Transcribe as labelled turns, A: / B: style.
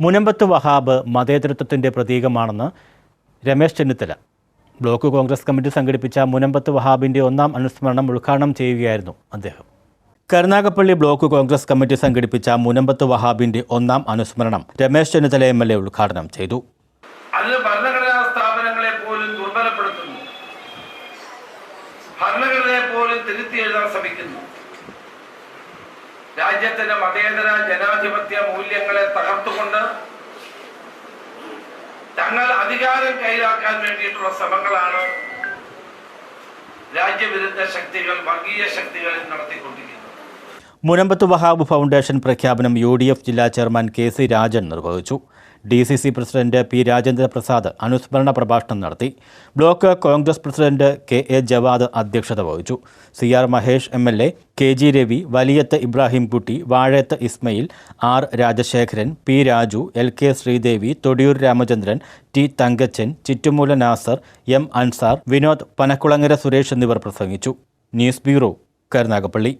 A: മുനമ്പത്ത് വഹാബ് മതേതരത്വത്തിന്റെ പ്രതീകമാണെന്ന് Ramesh Chennithala. Block Congress committee സംഘടിപ്പിച്ച മുനമ്പത്ത് വഹാബിന്റെ ഒന്നാം അനുസ്മരണം ഉദ്ഘാടനം ചെയ്യുകയായിരുന്നു അദ്ദേഹം. കരുനാഗപ്പള്ളി ബ്ലോക്ക് കോൺഗ്രസ് കമ്മിറ്റി സംഘടിപ്പിച്ച മുനമ്പത്ത് വഹാബിന്റെ ഒന്നാം അനുസ്മരണം Ramesh Chennithala M L A ഉദ്ഘാടനം ചെയ്തു.
B: ഭരണഘടനാ സ്ഥാപനങ്ങളെ പോലും ദുർബലപ്പെടുത്തുന്നു. ഭരണഘടനയെ പോലും തിരുത്തി എഴുതാൻ ശ്രമിക്കുന്നു. രാജ്യത്തിന്റെ മതേതര ജനാധിപത്യ മൂല്യങ്ങളെ തകർത്തുകൊണ്ട് തങ്ങൾ അധികാരം കൈലാക്കാൻ വേണ്ടിയിട്ടുള്ള ശ്രമങ്ങളാണ് രാജ്യവിരുദ്ധ ശക്തികൾ വർഗീയ ശക്തികൾ നടത്തിക്കൊണ്ടിരിക്കുന്നത്.
A: മുനമ്പത്ത് വഹാബ് ഫൗണ്ടേഷൻ പ്രഖ്യാപനം യു ഡി എഫ് ജില്ലാ ചെയർമാൻ കെ സി രാജൻ നിർവഹിച്ചു. D C C president P Rajendraprasad അനുസ്മരണ പ്രഭാഷണം നടത്തി. Block Congress president K A Jawad അധ്യക്ഷത വഹിച്ചു. C R Mahesh M L A K G Ravi Valiyath Ibrahimkutty Vazhayath Ismail R Rajasekharan P Raju L K Sreedevi Thodiyoor Ramachandran T Thankachan Chittumoola Nasar M Ansar Vinod Panakkulangara Suresh എന്നിവർ പ്രസംഗിച്ചു. News bureau Karunagappally.